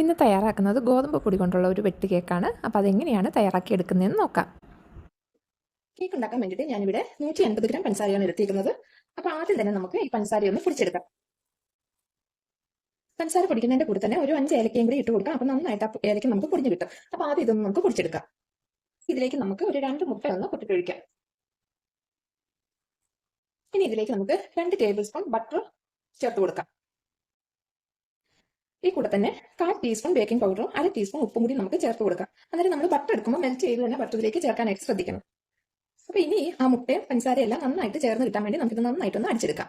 ഇന്ന് തയ്യാറാക്കുന്നത് ഗോതമ്പ് പൊടി കൊണ്ടുള്ള ഒരു വെട്ട് കേക്കാണ്. അപ്പോൾ അതെങ്ങനെയാണ് തയ്യാറാക്കി എടുക്കുന്നതെന്ന് നോക്കാം. കേക്ക് ഉണ്ടാക്കാൻ വേണ്ടിയിട്ട് ഞാനിവിടെ നൂറ്റി അൻപത് ഗ്രാം പഞ്ചസാരയാണ് എടുത്തിരിക്കുന്നത്. അപ്പോൾ ആദ്യം തന്നെ നമുക്ക് ഈ പഞ്ചസാര ഒന്ന് പൊടിച്ചെടുക്കാം. പഞ്ചസാര പൊടിക്കുന്നതിന്റെ കൂടെ തന്നെ ഒരു അഞ്ച് ഏലക്കയും കൂടി ഇട്ട് കൊടുക്കാം. അപ്പോൾ നന്നായിട്ട് ആ ഏലക്ക നമുക്ക് പൊടിഞ്ഞ് കിട്ടും. അപ്പോൾ ആദ്യം ഇതൊന്ന് നമുക്ക് പൊടിച്ചെടുക്കാം. ഇതിലേക്ക് നമുക്ക് ഒരു രണ്ട് മുട്ട ഒന്ന് പൊട്ടിട്ടൊഴിക്കാം ഇനി ഇതിലേക്ക് നമുക്ക് രണ്ട് ടേബിൾ സ്പൂൺ ബട്ടർ ചേർത്ത് കൊടുക്കാം. ഈ കൂടെ തന്നെ കാൽ ടീസ്പൂൺ ബേക്കിംഗ് പൗഡറും അര ടീസ്പൂൺ ഉപ്പും കൂടി നമുക്ക് ചേർത്ത് കൊടുക്കാം. അന്നേരം നമ്മൾ ബട്ടർ എടുക്കുമ്പോൾ മെൽറ്റ് ചെയ്ത് തന്നെ ബട്ടറിലേക്ക് ചേർക്കാനായിട്ട് ശ്രദ്ധിക്കണം. അപ്പൊ ഇനി ആ മുട്ടയും പഞ്ചസാരയും എല്ലാം നന്നായിട്ട് ചേർന്ന് കിട്ടാൻ വേണ്ടി നമുക്കിത് നന്നായിട്ടൊന്ന് അടിച്ചെടുക്കാം.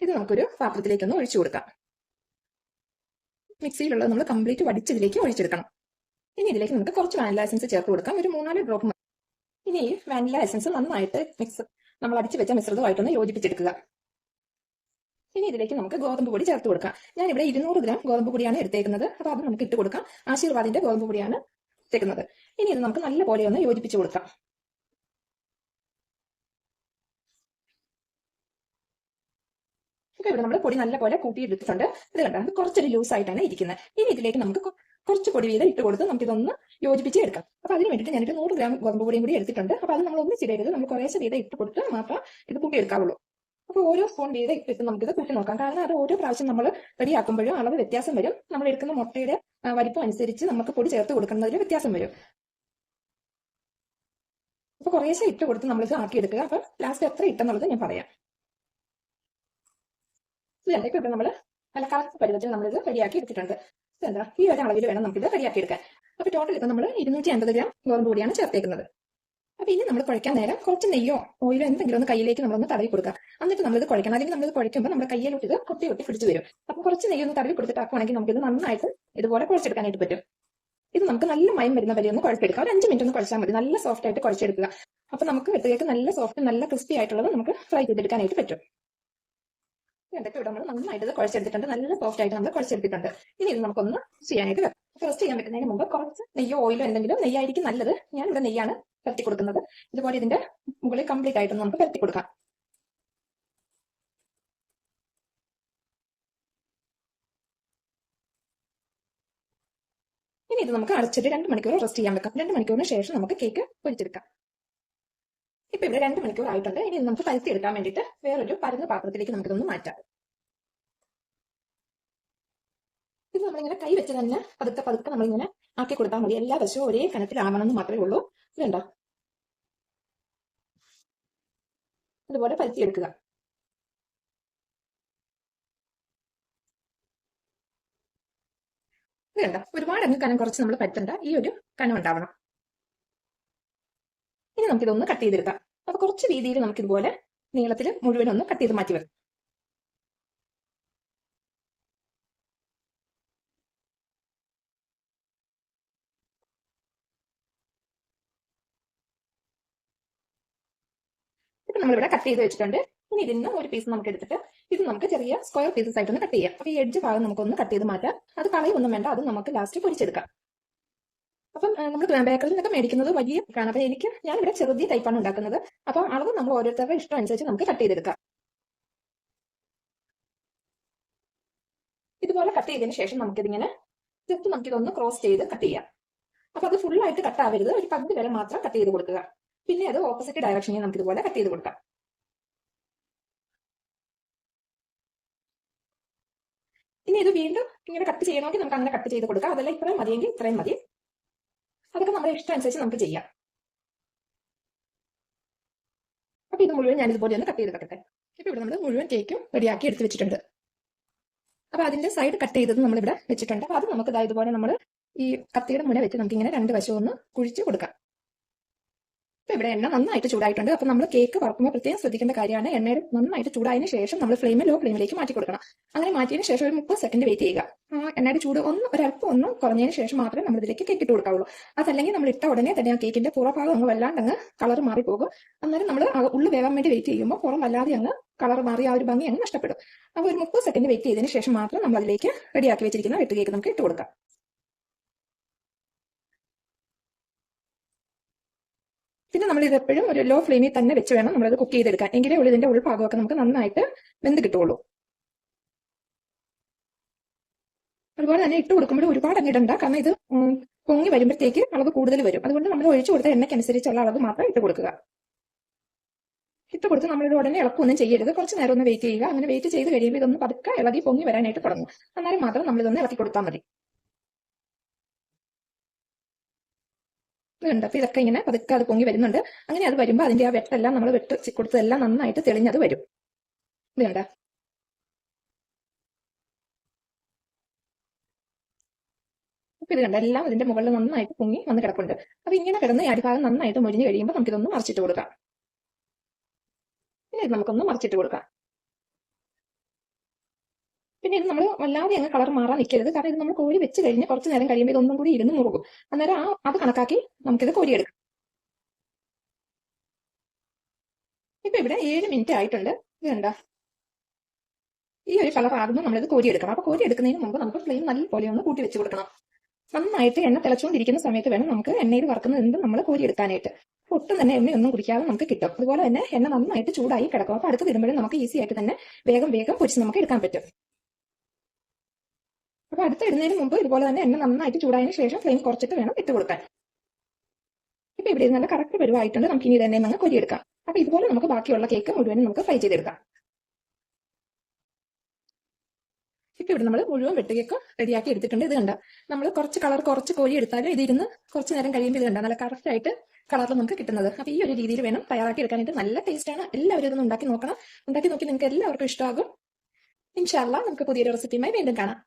ഇത് നമുക്കൊരു പാത്രത്തിലേക്കൊന്ന് ഒഴിച്ചു കൊടുക്കാം. മിക്സിയിലുള്ളത് നമ്മൾ കംപ്ലീറ്റ് വടിച്ചതിലേക്ക് ഒഴിച്ചെടുക്കണം. ഇനി ഇതിലേക്ക് നമുക്ക് കുറച്ച് വാനില എസൻസ് ചേർത്ത് കൊടുക്കാം. ഒരു മൂന്നാൽ ഡ്രോപ്പ് ഇനി വാനില എസൻസ് നന്നായിട്ട് മിക്സ് നമ്മൾ അടിച്ചു വെച്ച മിശ്രിതമായിട്ടൊന്ന് യോജിപ്പിച്ചെടുക്കുക. ഇനി ഇതിലേക്ക് നമുക്ക് ഗോതമ്പ് പൊടി ചേർത്ത് കൊടുക്കാം. ഞാൻ ഇവിടെ ഇരുന്നൂറ് ഗ്രാം ഗോതമ്പ് പൊടിയാണ് എടുത്തേക്കുന്നത്. അപ്പൊ അത് നമുക്ക് ഇട്ട് കൊടുക്കാം. ആശീർവാദിന്റെ ഗോതമ്പ് പൊടിയാണ് എടുത്തേക്കുന്നത്. ഇനി ഇത് നമുക്ക് നല്ല പോലെ ഒന്ന് യോജിപ്പിച്ച് കൊടുക്കാം. ഇവിടെ നമ്മൾ പൊടി നല്ല പോലെ കൂട്ടിയെടുത്തിട്ടുണ്ട്. ഇത് കണ്ടോ? അത് കുറച്ചൊരു ലൂസ് ആയിട്ടാണ് ഇരിക്കുന്നത്. ഇനി ഇതിലേക്ക് നമുക്ക് കുറച്ച് പൊടി വീതം ഇട്ട് കൊടുത്ത് നമുക്ക് ഇതൊന്ന് യോജിപ്പിച്ച് എടുക്കാം. അപ്പൊ അതിന് വേണ്ടിയിട്ട് ഞാനൊരു നൂറ് ഗ്രാം ഗോതമ്പ് പൊടിയും കൂടി എടുത്തിട്ടുണ്ട്. അപ്പൊ അത് നമ്മൾ ഒന്നിച്ചിടരുത് നമ്മൾ കുറേശ്ശെ വീതം ഇട്ട് കൊടുത്ത് മാത്രം ഇത് കൂട്ടിയെടുക്കാവുള്ളൂ. അപ്പൊ ഓരോ സ്പൂൺ വീതം ഇട്ടിട്ട് നമുക്കിത് കൂട്ടി നോക്കാം. കാരണം അത് ഓരോ പ്രാവശ്യം നമ്മൾ റെഡിയാക്കുമ്പോഴും അളവ് വ്യത്യാസം വരും. നമ്മൾ എടുക്കുന്ന മുട്ടയുടെ വലിപ്പം അനുസരിച്ച് നമുക്ക് പൊടി ചേർത്ത് കൊടുക്കുന്നതിൽ വ്യത്യാസം വരും. അപ്പൊ കുറേശ്ശെ ഇട്ട് കൊടുത്ത് നമ്മളിത് ആക്കിയെടുക്കുക. അപ്പൊ ലാസ്റ്റ് എത്ര ഇട്ടെന്നുള്ളത് ഞാൻ പറയാം. ഇതല്ല ഇപ്പൊ നമ്മൾ നല്ല കറക്റ്റ് പരുവത്തിൽ നമ്മളിത് റെഡിയാക്കി എടുത്തിട്ടുണ്ട്. എന്താ? ഈ ഒരു അളവിൽ വേണം നമുക്കിത് റെഡിയാക്കി എടുക്കാൻ. അപ്പൊ ടോട്ടൽ ഇപ്പൊ നമ്മൾ ഇരുന്നൂറ്റി അൻപത് ഗ്രാം ഗോതമ്പ് പൊടിയാണ് ചേർത്തേക്കുന്നത്. അപ്പൊ ഇനി നമ്മൾ കുഴക്കാൻ നേരം കുറച്ച് നെയ്യോ ഓയിലോ എന്തെങ്കിലും ഒന്ന് കയ്യിലേക്ക് നമ്മളൊന്ന് തടവി കൊടുക്കുക എന്നിട്ട് നമ്മളിത് കുഴക്കണം അല്ലെങ്കിൽ നമ്മളിത് കുഴക്കുമ്പോൾ നമ്മുടെ കയ്യിലോട്ട് ഇത് കൊട്ടി കൊട്ടി പിടിച്ചു വരും. അപ്പൊ കുറച്ച് നെയ്യ് ഒന്ന് തടവി കൊടുത്തിട്ടാക്കുവാണെങ്കിൽ നമുക്ക് നമുക്കിത് നന്നായിട്ട് ഇതുപോലെ കുഴച്ചെടുക്കാനായിട്ട് പറ്റും. ഇത് നമുക്ക് നല്ല മയം വരുന്ന വരെ ഒന്ന് കുഴച്ചെടുക്കാം. ഒരു അഞ്ച് മിനിറ്റ് ഒന്ന് കുഴച്ചാൽ മതി. നല്ല സോഫ്റ്റ് ആയിട്ട് കുഴച്ചെടുക്കുക. അപ്പൊ നമുക്ക് വെട്ടുകേക്ക് നല്ല സോഫ്റ്റ് നല്ല ക്രിസ്പി ആയിട്ടുള്ളത് നമുക്ക് ഫ്രൈ ചെയ്തെടുക്കാനായിട്ട് പറ്റും. എന്നിട്ട് ഇവിടെ നമ്മൾ നന്നായിട്ട് ഇത് കുഴച്ചെടുത്തിട്ടുണ്ട്. നല്ല സോഫ്റ്റ് ആയിട്ട് നമ്മൾ കുഴച്ചെടുത്തിട്ടുണ്ട്. ഇനി ഇത് നമുക്കൊന്ന് ചെയ്യാനായിട്ട് വെക്കാം. റെസ്റ്റ് ചെയ്യാൻ വെക്കുന്നതിന് മുമ്പ് കുറച്ച് നെയ്യോ ഓയിലോ എന്തെങ്കിലും നെയ്യായിരിക്കും നല്ലത്. ഞാൻ ഇവിടെ നെയ്യാണ് പരത്തി കൊടുക്കുന്നത്. ഇതുപോലെ ഇതിന്റെ മുകളിൽ കംപ്ലീറ്റ് ആയിട്ട് നമുക്ക് പരത്തി കൊടുക്കാം. ഇനി ഇത് നമുക്ക് അടച്ചിട്ട് രണ്ട് മണിക്കൂർ റെസ്റ്റ് ചെയ്യാൻ വെക്കാം. രണ്ട് മണിക്കൂറിന് ശേഷം നമുക്ക് കേക്ക് പൊരിച്ചെടുക്കാം. ഇപ്പൊ ഇവിടെ രണ്ട് മണിക്കൂർ ആയിട്ടുണ്ട് ഇനി നമുക്ക് പരത്തി എടുക്കാൻ വേണ്ടിയിട്ട് വേറൊരു പരന്ന പാത്രത്തിലേക്ക് നമുക്കിതൊന്ന് മാറ്റാം. ഇത് നമ്മളിങ്ങനെ കൈ വെച്ച് തന്നെ പതുക്കെ പതുക്കെ നമ്മളിങ്ങനെ ആക്കി കൊടുത്താൽ മതി. എല്ലാ വശവും ഒരേ കനത്തിലാവണം എന്ന് മാത്രമേ ഉള്ളൂ. ഇതുണ്ടോ ഇതുപോലെ പരത്തിയെടുക്കുക. ഇതുണ്ട ഒരുപാട് അങ്ങ് കനം കുറച്ച് നമ്മൾ പറ്റണ്ട ഈ ഒരു കനം ഉണ്ടാവണം. ഇനി നമുക്കിതൊന്ന് കട്ട് ചെയ്തെടുക്കാം. അപ്പൊ കുറച്ച് രീതിയിൽ നമുക്കിതുപോലെ നീളത്തിൽ മുഴുവൻ ഒന്ന് കട്ട് ചെയ്ത് മാറ്റി വെക്കാം ഇപ്പൊ നമ്മളിവിടെ കട്ട് ചെയ്ത് വെച്ചിട്ടുണ്ട്. ഇനി ഇതിന് ഒരു പീസ് നമുക്ക് എടുത്തിട്ട് ഇത് നമുക്ക് ചെറിയ സ്ക്വയർ പീസസ് ആയിട്ടൊന്ന് കട്ട് ചെയ്യാം. അപ്പൊ ഈ എഡ്ജ് ഭാഗം നമുക്ക് ഒന്ന് കട്ട് ചെയ്ത് മാറ്റാം. അത് കളയൊന്നും വേണ്ട. അത് നമുക്ക് ലാസ്റ്റ് പൊരിച്ചെടുക്കാം. അപ്പം നമ്മൾ ബേക്കറിൽ നിന്നൊക്കെ മേടിക്കുന്നത് വലിയ കാണാം അപ്പൊ എനിക്ക് ഞാൻ ഇവിടെ ചെറുതി ടൈപ്പാണ് ഉണ്ടാക്കുന്നത്. അപ്പൊ അളവ് നമ്മൾ ഓരോരുത്തരുടെ ഇഷ്ടം അനുസരിച്ച് നമുക്ക് കട്ട് ചെയ്തെടുക്കാം. ഇതുപോലെ കട്ട് ചെയ്തതിന് ശേഷം നമുക്കിതിങ്ങനെ ജസ്റ്റ് നമുക്കിതൊന്ന് ക്രോസ് ചെയ്ത് കട്ട് ചെയ്യാം. അപ്പൊ അത് ഫുൾ ആയിട്ട് കട്ട് ആവരുത്. ഒരു പകുതി വരെ മാത്രം കട്ട് ചെയ്ത് കൊടുക്കുക. പിന്നെ അത് ഓപ്പോസിറ്റ് ഡയറക്ഷനിൽ നമുക്ക് ഇതുപോലെ കട്ട് ചെയ്ത് കൊടുക്കാം. ഇനി ഇത് വീണ്ടും ഇങ്ങനെ കട്ട് ചെയ്യണമെങ്കിൽ നമുക്ക് അങ്ങനെ കട്ട് ചെയ്ത് കൊടുക്കാം. അതല്ല ഇത്രയും മതിയെങ്കിൽ ഇത്രയും മതി. അതൊക്കെ നമ്മുടെ ഇഷ്ടം അനുസരിച്ച് നമുക്ക് ചെയ്യാം. അപ്പൊ ഇത് മുഴുവൻ ഞാൻ ഇതുപോലെ ഒന്ന് കട്ട് ചെയ്ത് വെക്കട്ടെ. ഇപ്പൊ ഇവിടെ നമ്മൾ മുഴുവൻ കേക്കും റെഡിയാക്കി എടുത്ത് വെച്ചിട്ടുണ്ട്. അപ്പൊ അതിന്റെ സൈഡ് കട്ട് ചെയ്തത് നമ്മൾ ഇവിടെ വെച്ചിട്ടുണ്ട്. അപ്പൊ അത് നമുക്ക് ഇതായതുപോലെ നമ്മൾ ഈ കത്തിയുടെ മുന വെച്ച് നമുക്ക് ഇങ്ങനെ രണ്ട് വശവും ഒന്ന് കുഴിച്ച് കൊടുക്കാം. ഇപ്പൊ ഇവിടെ എണ്ണ നന്നായിട്ട് ചൂടായിട്ടുണ്ട്. അപ്പൊ നമ്മൾ കേക്ക് വറക്കുമ്പോൾ പ്രത്യേകം ശ്രദ്ധിക്കേണ്ട കാര്യമാണ് എണ്ണ നന്നായിട്ട് ചൂടായതിന് ശേഷം നമ്മൾ ഫ്ലെയിം ലോ ഫ്ലെയിമിലേക്ക് മാറ്റി കൊടുക്കണം. അങ്ങനെ മാറ്റിയതിന് ശേഷം ഒരു മുപ്പത് സെക്കൻഡ് വെയിറ്റ് ചെയ്യുക. എണ്ണയുടെ ചൂട് ഒന്ന് ഒരല്പം ഒന്ന് കുറഞ്ഞതിന് ശേഷം മാത്രമേ നമ്മൾ ഇതിലേക്ക് കേക്ക് ഇട്ട് കൊടുക്കാവുള്ളൂ. അതല്ലെങ്കിൽ നമ്മൾ ഇട്ട ഉടനെ തന്നെ ആ കേക്കിന്റെ പുറഭാഗം അങ്ങ് വല്ലാണ്ട് അങ്ങ് കളർ മാറിപ്പോകും. അന്നേരം നമ്മൾ ഉള്ളു വേവാൻ വേണ്ടി വെയിറ്റ് ചെയ്യുമ്പോൾ പുറം വല്ലാതെ അങ്ങ് കളർ മാറി ആ ഒരു ഭംഗി അങ്ങ് നഷ്ടപ്പെടും. അപ്പോൾ ഒരു മുപ്പത് സെക്കൻഡ് വെയിറ്റ് ചെയ്തതിന് ശേഷം മാത്രം നമ്മൾ അതിലേക്ക് റെഡിയാക്കി വെച്ചിരിക്കുന്ന വെട്ട് കേക്ക് നമുക്ക് ഇട്ട് കൊടുക്കാം. പിന്നെ നമ്മൾ ഇത് എപ്പോഴും ഒരു ലോ ഫ്ലെയിമിൽ തന്നെ വെച്ച് വേണം നമ്മളത് കുക്ക് ചെയ്തെടുക്കാൻ. എങ്കിലേ ഉള്ളൂ ഇതിന്റെ ഉൾഭാഗമൊക്കെ നമുക്ക് നന്നായിട്ട് വെന്ത് കിട്ടുള്ളൂ അതുപോലെ തന്നെ ഇട്ട് കൊടുക്കുമ്പോൾ ഒരുപാട് അങ്ങ് ഇടണ്ട. കാരണം ഇത് പൊങ്ങി വരുമ്പോഴത്തേക്ക് അളവ് കൂടുതൽ വരും. അതുകൊണ്ട് നമ്മൾ ഒഴിച്ചു കൊടുത്ത എണ്ണയ്ക്കനുസരിച്ചുള്ള അളവ് മാത്രം ഇട്ട് കൊടുക്കുക. ഇട്ട് കൊടുത്ത് നമ്മളിത് ഉടനെ ഇളക്കൊന്നും ചെയ്യരുത്. കുറച്ച് നേരം ഒന്ന് വെയിറ്റ് ചെയ്യുക. അങ്ങനെ വെയിറ്റ് ചെയ്ത് കഴിയുമ്പോൾ ഇതൊന്ന് പതുക്കെ ഇളകി പൊങ്ങി വരാനായിട്ട് തുടങ്ങും. അന്നേരം മാത്രം നമ്മളിതൊന്ന് ഇളക്കി കൊടുത്താൽ മതി. ഇതുണ്ട് അപ്പൊ ഇതൊക്കെ ഇങ്ങനെ പതുക്കെ അത് പൊങ്ങി വരുന്നുണ്ട്. അങ്ങനെ അത് വരുമ്പോൾ അതിന്റെ ആ വെട്ടെല്ലാം നമ്മൾ വെട്ട് കൊടുത്തതെല്ലാം നന്നായിട്ട് തെളിഞ്ഞത് വരും. ഇതുണ്ട് അപ്പൊ ഇത് കണ്ട? എല്ലാം ഇതിന്റെ മുകളിൽ നന്നായിട്ട് പൊങ്ങി വന്ന് കിടപ്പുണ്ട്. അപ്പൊ ഇങ്ങനെ കിടന്ന് ഈ അടിഭാഗം നന്നായിട്ട് മുരിഞ്ഞു കഴിയുമ്പോൾ നമുക്കിതൊന്ന് മറിച്ചിട്ട് കൊടുക്കാം. ഇത് നമുക്കൊന്ന് മറിച്ചിട്ട് കൊടുക്കാം. പിന്നെ ഇത് നമ്മൾ വല്ലാതെ അങ്ങ് കളർ മാറാൻ നിൽക്കരുത് കാരണം ഇത് നമ്മൾ കോഴി വെച്ച് കഴിഞ്ഞ് കുറച്ച് നേരം കഴിയുമ്പോൾ ഇതൊന്നും കൂടി ഇരുന്ന് മുറുകും. അന്നേരം ആ അത് കണക്കാക്കി നമുക്കിത് കോരിയെടുക്കാം. ഇപ്പൊ ഇവിടെ ഏഴ് മിനിറ്റ് ആയിട്ടുണ്ട്. ഇത് കണ്ട? ഈ ഒരു കളർ ആകുമ്പോൾ നമ്മളിത് കോരിയെടുക്കണം. അപ്പൊ കോരിയെടുക്കുന്നതിന് മുമ്പ് നമുക്ക് ഫ്ലെയിം നല്ലപോലെ ഒന്ന് കൂട്ടി വെച്ച് കൊടുക്കണം. നന്നായിട്ട് എണ്ണ തിളച്ചുകൊണ്ടിരിക്കുന്ന സമയത്ത് വേണം നമുക്ക് എണ്ണയിൽ വറക്കുന്നത് എന്ത് നമ്മൾ കോരിയെടുക്കാനായിട്ട്. ഒട്ടും തന്നെ എണ്ണ ഒന്നും കുടിക്കാതെ നമുക്ക് കിട്ടും. അതുപോലെ തന്നെ എണ്ണ നന്നായിട്ട് ചൂടായി കിടക്കും. അപ്പൊ അടുത്ത് വരുമ്പോഴും നമുക്ക് ഈസി ആയിട്ട് തന്നെ വേഗം വേഗം പൊരിച്ച് നമുക്ക് എടുക്കാൻ പറ്റും. അപ്പൊ അടുത്ത് ഇടുന്നതിന് മുമ്പ് ഇതുപോലെ തന്നെ എണ്ണ നന്നായിട്ട് ചൂടായതിനു ശേഷം ഫ്ലെയിം കുറച്ചിട്ട് വേണം ഇട്ട് കൊടുക്കാൻ. ഇപ്പൊ ഇവിടെ നല്ല കറക്റ്റ് വരുവായിട്ടുണ്ട് നമുക്ക് ഇനി തന്നെ അങ്ങ് കൊരിയെടുക്കാം. അപ്പൊ ഇതുപോലെ നമുക്ക് ബാക്കിയുള്ള കേക്ക് മുഴുവനും നമുക്ക് ഫ്രൈ ചെയ്തെടുക്കാം. ഇപ്പൊ ഇവിടെ നമ്മൾ മുഴുവൻ വെട്ടുകേക്ക് റെഡിയാക്കി എടുത്തിട്ടുണ്ട്. ഇത് കണ്ട? നമ്മൾ കുറച്ച് കളർ കുറച്ച് കോരി എടുത്താലും ഇതിരുന്ന് കുറച്ച് നേരം കഴിയുമ്പോൾ ഇത് കണ്ട? നല്ല കറക്റ്റ് ആയിട്ട് കളറിൽ നമുക്ക് കിട്ടുന്നത്. അപ്പൊ ഈ ഒരു രീതിയിൽ വേണം തയ്യാറാക്കി എടുക്കാനായിട്ട്. നല്ല ടേസ്റ്റാണ് എല്ലാവരും ഇതൊന്ന് ഉണ്ടാക്കി നോക്കണം. ഉണ്ടാക്കി നോക്കി നിങ്ങൾക്ക് എല്ലാവർക്കും ഇഷ്ടമാകും. ഇൻഷാല്ല നമുക്ക് പുതിയൊരു റെസിപ്പിയുമായി വീണ്ടും കാണാം.